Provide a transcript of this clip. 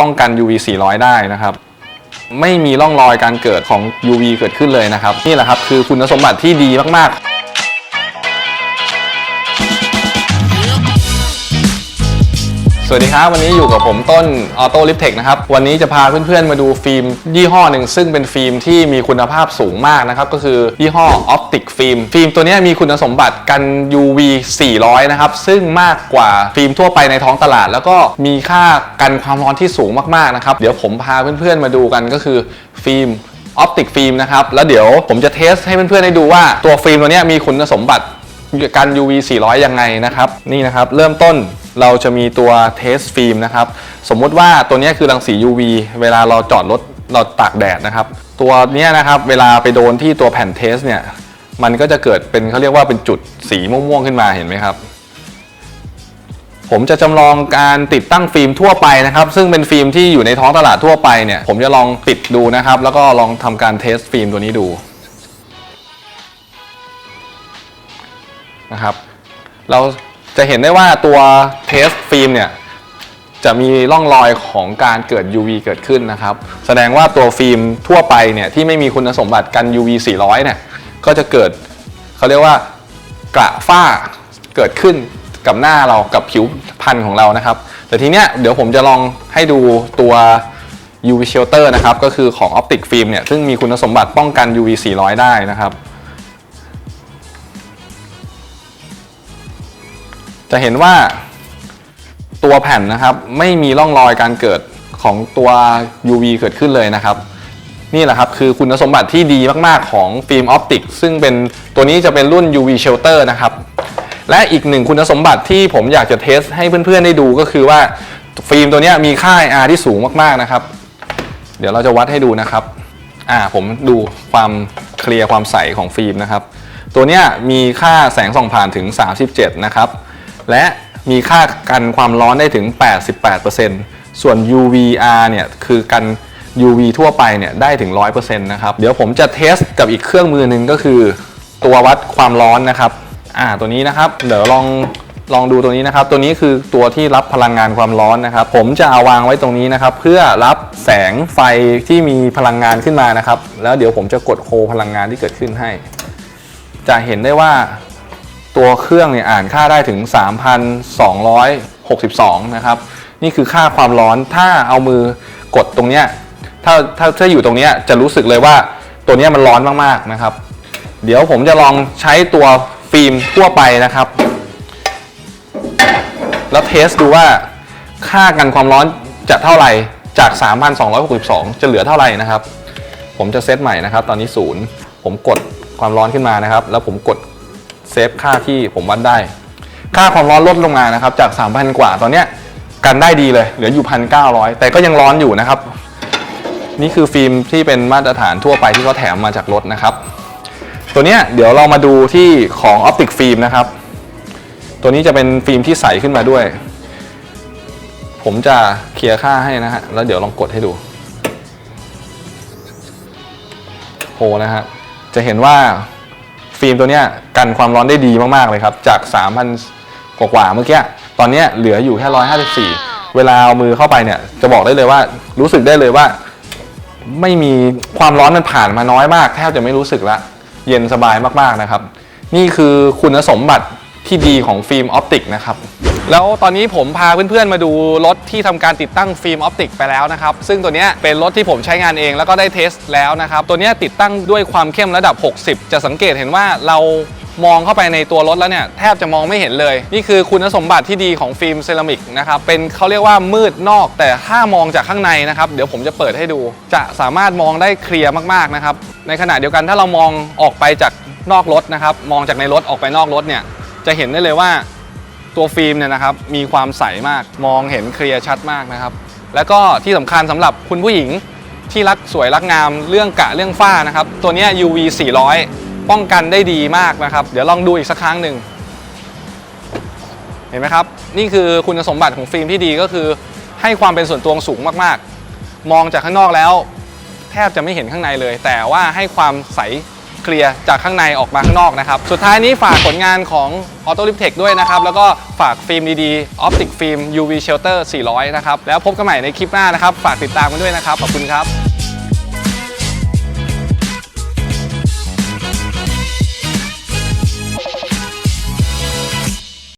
ป้องกัน UV 400 ได้นะครับ ไม่มีร่องรอยการเกิดของ UV เกิดขึ้นเลยนะครับ นี่แหละครับคือคุณสมบัติที่ดีมากๆ สวัสดีครับ วันนี้อยู่กับผมต้น Auto l i p t e c h นะครับ วันนี้จะพาเพื่อนๆมาดูฟิล์ม ยี่ห้อหนึ่งซึ่งเป็นฟิล์มที่มีคุณภาพสูงมากนะครับ ก็คือยี่ห้อ Optic Film ฟิล์มตัวนี้มีคุณสมบัติกัน UV 400 นะครับ ซึ่งมากกว่าฟิล์มทั่วไปในท้องตลาด แล้วก็มีค่ากันความร้อนที่สูงมากๆนะครับ เดี๋ยวผมพาเพื่อนๆมาดูกันก็คือฟิล์มออปติกฟิล์มนะครับ แล้วเดี๋ยวผมจะเทสให้เพื่อนๆได้ดูว่าตัวฟิล์มตัวนี้มีคุณสมบัติกัน UV 400 ยังไงนะครับ นี่นะครับ เริ่มต้น เราจะมีตัวเทสฟิล์มนะครับ สมมุติว่าตัวนี้คือรังสี UV เวลาเราจอดรถเราตากแดดนะครับ ตัวนี้นะครับเวลาไปโดนที่ตัวแผ่นเทสเนี่ย มันก็จะเกิดเป็นเขาเรียกว่าเป็นจุดสีม่วงๆขึ้นมาเห็นไหมครับ ผมจะจำลองการติดตั้งฟิล์มทั่วไปนะครับ ซึ่งเป็นฟิล์มที่อยู่ในท้องตลาดทั่วไปเนี่ย ผมจะลองปิดดูนะครับ แล้วก็ลองทำการเทสฟิล์มตัวนี้ดูนะครับ เรา จะเห็นได้ว่าตัวเทสฟิล์มเนี่ยจะมีร่องรอยของการเกิด UV เกิดขึ้นนะครับ แสดงว่าตัวฟิล์มทั่วไปเนี่ยที่ไม่มีคุณสมบัติกัน UV 400 เนี่ยก็จะเกิดเขาเรียกว่ากระฝ้าเกิดขึ้นกับหน้าเรากับผิวพรรณของเรานะครับ แต่ทีเนี้ยเดี๋ยวผมจะลองให้ดูตัว UV shelter นะครับ ก็คือของ Optic Film เนี่ยซึ่งมีคุณสมบัติป้องกัน UV 400 ได้นะครับ จะเห็นว่าตัวแผ่นนะครับไม่มีร่องรอยการเกิดของตัว UV เกิดขึ้นเลยนะครับ นี่แหละครับคือคุณสมบัติที่ดีมากๆของฟิล์มออปติกซึ่งเป็นตัวนี้จะเป็นรุ่น UV shelter นะครับ และอีกหนึ่งคุณสมบัติที่ผมอยากจะเทสให้เพื่อนๆได้ดูก็คือว่าฟิล์มตัวนี้มีค่า IR ที่สูงมากๆนะครับ เดี๋ยวเราจะวัดให้ดูนะครับอ่าผมดูความเคลียร์ความใสของฟิล์มนะครับ ตัวนี้มีค่าแสงส่องผ่านถึง 37 นะครับ และมีค่ากันความร้อนได้ถึง 88%ส่วน UVR เนี่ยคือกัน UV ทั่วไปเนี่ยได้ถึง 100%นะครับ เดี๋ยวผมจะเทสกับอีกเครื่องมือหนึ่งก็คือ ตัววัดความร้อนนะครับ อ่า ตัวนี้นะครับ เดี๋ยวลองลองดูตัวนี้นะครับ ตัวนี้คือตัวที่รับพลังงานความร้อนนะครับ ผมจะเอาวางไว้ตรงนี้นะครับ เพื่อรับแสงไฟที่มีพลังงานขึ้นมานะครับ แล้วเดี๋ยวผมจะกดโฮพลังงานที่เกิดขึ้นให้ จะเห็นได้ว่า ตัวเครื่องเนี่ยอ่านค่าได้ถึง 3,262 นะครับ นี่คือค่าความร้อนถ้าเอามือกดตรงเนี้ยถ้าถ้าถ้าอยู่ตรงเนี้ยจะรู้สึกเลยว่าตัวเนี้ยมันร้อนมากๆนะครับ เดี๋ยวผมจะลองใช้ตัวฟิล์มทั่วไปนะครับ แล้วเทสดูว่าค่ากันความร้อนจะเท่าไหร่จาก 3,262 จะเหลือเท่าไหร่นะครับ ผมจะเซตใหม่นะครับ ตอนนี้ศูนย์ผมกดความร้อนขึ้นมานะครับ แล้วผมกด เซฟค่าที่ผมวัดได้ ค่าความร้อนลดลงมานะครับจาก 3,000 กว่าตอนเนี้ยกันได้ดีเลย เหลืออยู่ 1,900 แต่ก็ยังร้อนอยู่นะครับ นี่คือฟิล์มที่เป็นมาตรฐานทั่วไปที่เขาแถมมาจากรถนะครับ ตัวเนี้ยเดี๋ยวเรามาดูที่ของ Optic Film นะครับ ตัวนี้จะเป็นฟิล์มที่ใสขึ้นมาด้วย ผมจะเคลียร์ค่าให้นะฮะแล้วเดี๋ยวลองกดให้ดูโหนะฮะจะเห็นว่า ฟิล์มตัวเนี้ยกันความร้อนได้ดีมากๆเลยครับ จาก 3,000 กว่าๆเมื่อกี้ ตอนเนี้ยเหลืออยู่แค่ 154 เวลาเอามือเข้าไปเนี่ยจะบอกได้เลยว่ารู้สึกได้เลยว่า ไม่มีความร้อนมันผ่านมาน้อยมาก แทบจะไม่รู้สึกละ เย็นสบายมากๆนะครับ นี่คือคุณสมบัติ ที่ดีของฟิล์มออปติกนะครับแล้วตอนนี้ผมพาเพื่อนๆมาดูรถที่ทำการติดตั้งฟิล์มออปติกไปแล้วนะครับ ซึ่งตัวนี้เป็นรถที่ผมใช้งานเองแล้วก็ได้เทสแล้วนะครับ ตัวนี้ติดตั้งด้วยความเข้มระดับ 60 จะสังเกตเห็นว่าเรามองเข้าไปในตัวรถแล้วเนี่ย แทบจะมองไม่เห็นเลย นี่คือคุณสมบัติที่ดีของฟิล์มเซรามิกนะครับ เป็นเขาเรียกว่ามืดนอกแต่ถ้ามองจากข้างในนะครับ เดี๋ยวผมจะเปิดให้ดู จะสามารถมองได้เคลียร์มากๆนะครับในขณะเดียวกันถ้าเรามองออกไปจากนอกรถนะครับมองจากในรถออกไปนอกรถเนี่ย จะเห็นได้เลยว่าตัวฟิล์มเนี่ยนะครับมีความใสมากมองเห็นเคลียร์ชัดมากนะครับ แล้วก็ที่สำคัญสำหรับคุณผู้หญิงที่รักสวยรักงามเรื่องกะเรื่องฝ้านะครับ ตัวนี้ UV 400 ป้องกันได้ดีมากนะครับ เดี๋ยวลองดูอีกสักครั้งหนึ่งเห็นไหมครับ นี่คือคุณสมบัติของฟิล์มที่ดีก็คือ ให้ความเป็นส่วนตัวสูงมากๆ มองจากข้างนอกแล้ว แทบจะไม่เห็นข้างในเลย แต่ว่าให้ความใส เคลียร์จากข้างในออกมาข้างนอกนะครับ สุดท้ายนี้ฝากผลงานของ Auto l i p t e c h ด้วยนะครับ แล้วก็ฝากฟิล์มดีๆ Optic Film UV Shelter 400 นะครับ แล้วพบกันใหม่ในคลิปหน้านะครับ ฝากติดตามกันด้วยนะครับ ขอบคุณครับ